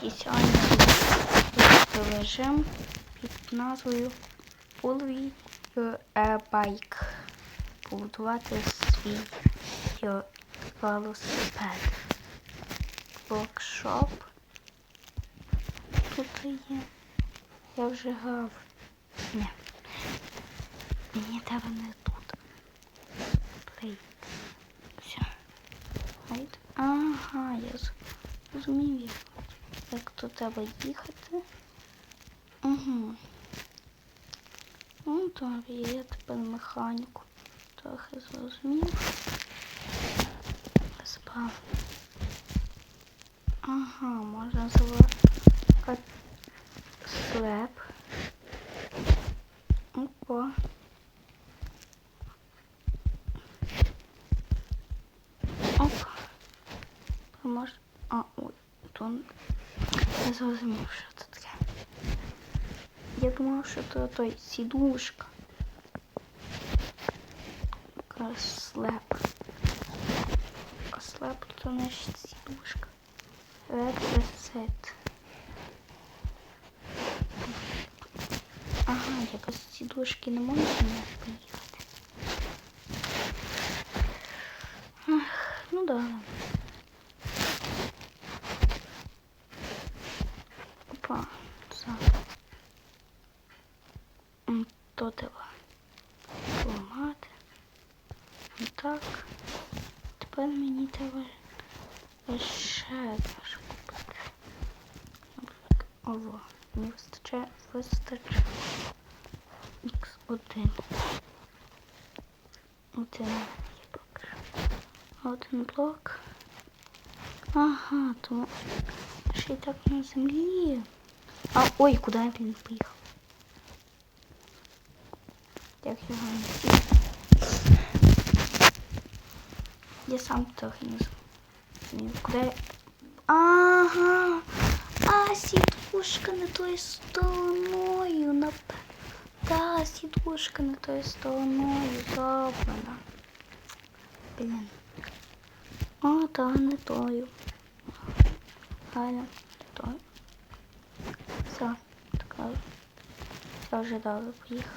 спеціальний режим під назвою Pull Your Bike. Побудувати свій your велосипед. Воркшоп. Тут є. Я вже грав. Ні. Мені треба не тут. Play. Все. Ага, я зрозумів, як, тут треба їхати. Угу. Ну, добре, я тепер механіку трохи зрозумів. Справа. Ага, можна завати слеп. Опа. Оп. Помож... А, ой, то не зрозумів, що це таке. Я думав, що то той сідушка. Слеп. Слеп то не сідушка. Red. Ага, я без сідушки не можу не поїхати. Ах, ну да. Опа, за. То треба поламати. Так. Тепер мені треба ще одне купити. Ого, не вистачає, вистачає. X1. Один що. Один блок. Ага, тому ще й так на землі. А, ой, куди він поїхав? Як його не Я сам трохи не знаю. Куди. Ага. А, сідушка не тою стороною. Нап... Да, сідушка не тою стороною зроблена. Блін. О, та не тою. Галя, тою. Все, така. Все вже добре поїхав.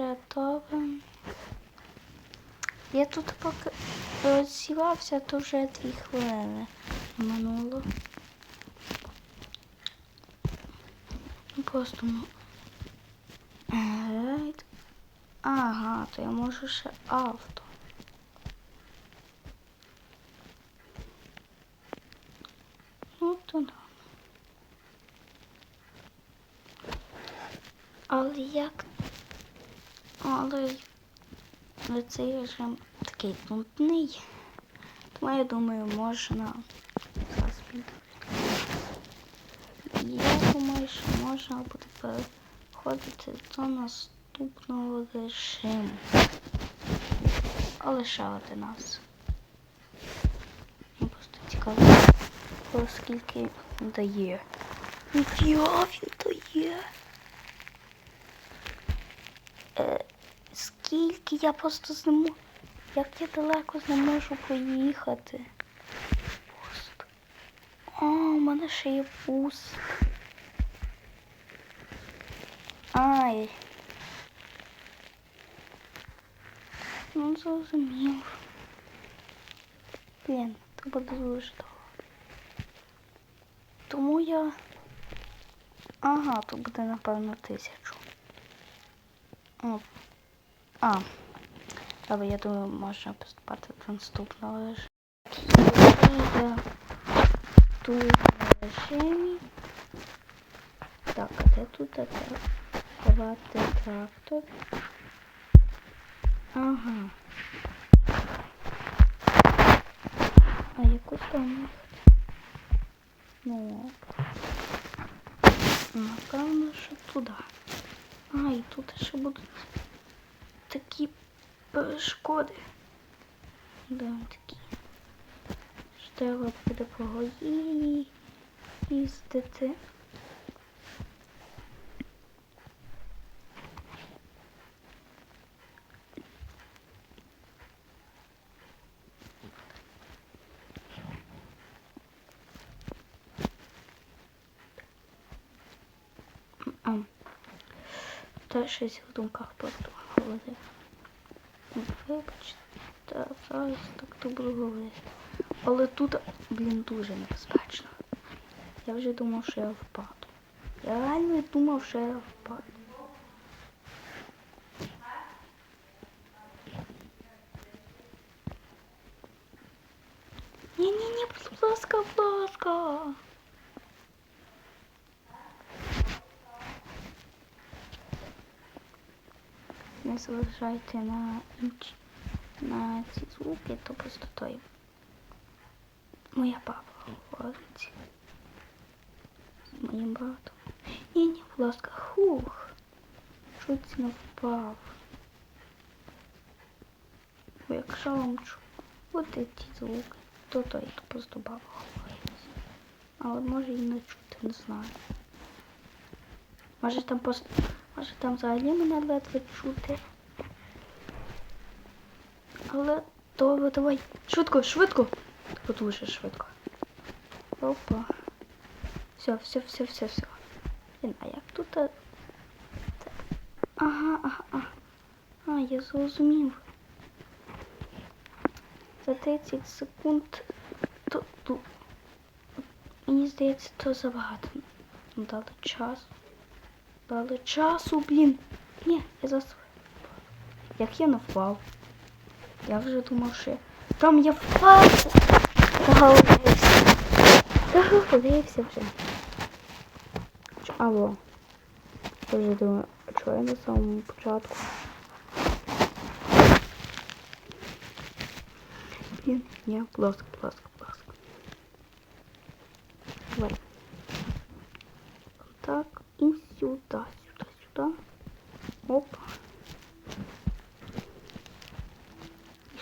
Добре. Я тут поки розсівався, то вже дві хвилини минуло. Ну, Просто ну. Ага, то я можу ще авто. Ну, то да. Але як? Але цей режим такий нудний. Тому я думаю, можна. Я думаю, що можна буде переходити до наступного режиму. Але раз. Мені просто цікаво, скільки дає. Ніфіга він дає. Скільки я просто з. Як я далеко з ним можу поїхати? Пуст. О, у мене ще є пуст. Ай. Ну, зрозумів. Блін, буде дуже довго. Тому я... Ага, тут буде, напевно, тисячу. О. А. Але я думаю, можна поступати до наступного режиму. Тут режимі. Так, а де тут? Давати трактор. Ага. А яку там? Ну. Напевно, що туди. А, і тут ще будуть такі перешкоди. Беремо такі. Треба буде погої їздити. Та щось в думках поту говорив. Вибачте, зараз так то буду говорити. Але тут, блін, дуже небезпечно. Я вже думав, що я впаду. Я реально думав, що я впаду. Ні-ні-ні, будь ласка, будь ласка. Зважайте на інші на ці звуки, то просто той. Моя папа говорить. Моїм братом. Ні, ні, будь ласка, хух. Чуть не впав. Бо якщо вам чути ті звуки, то той, то просто баба говорить. Але може і не чути, не знаю. Може там просто. Може там взагалі мене ледве чути. Але то давай. Швидко, швидко. Тако дуже швидко. Опа. Все, все, все, все, все. Блін, а як тут? це? Ага, ага, ага. А, я зрозумів. За 30 секунд то, то, мені здається, то забагато. Дали час. Дали часу, блін. Ні, я зараз. Як я не впав. Я вже думав, що там я впав. Договорився. Договорився вже. Алло. Я вже думаю, чого я на самому початку? Блін, ні, ласка, будь ласка. Давай. Так, і сюди, сюди, сюди. Оп.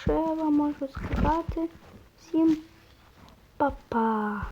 Вам можу сказати? Всім па-па!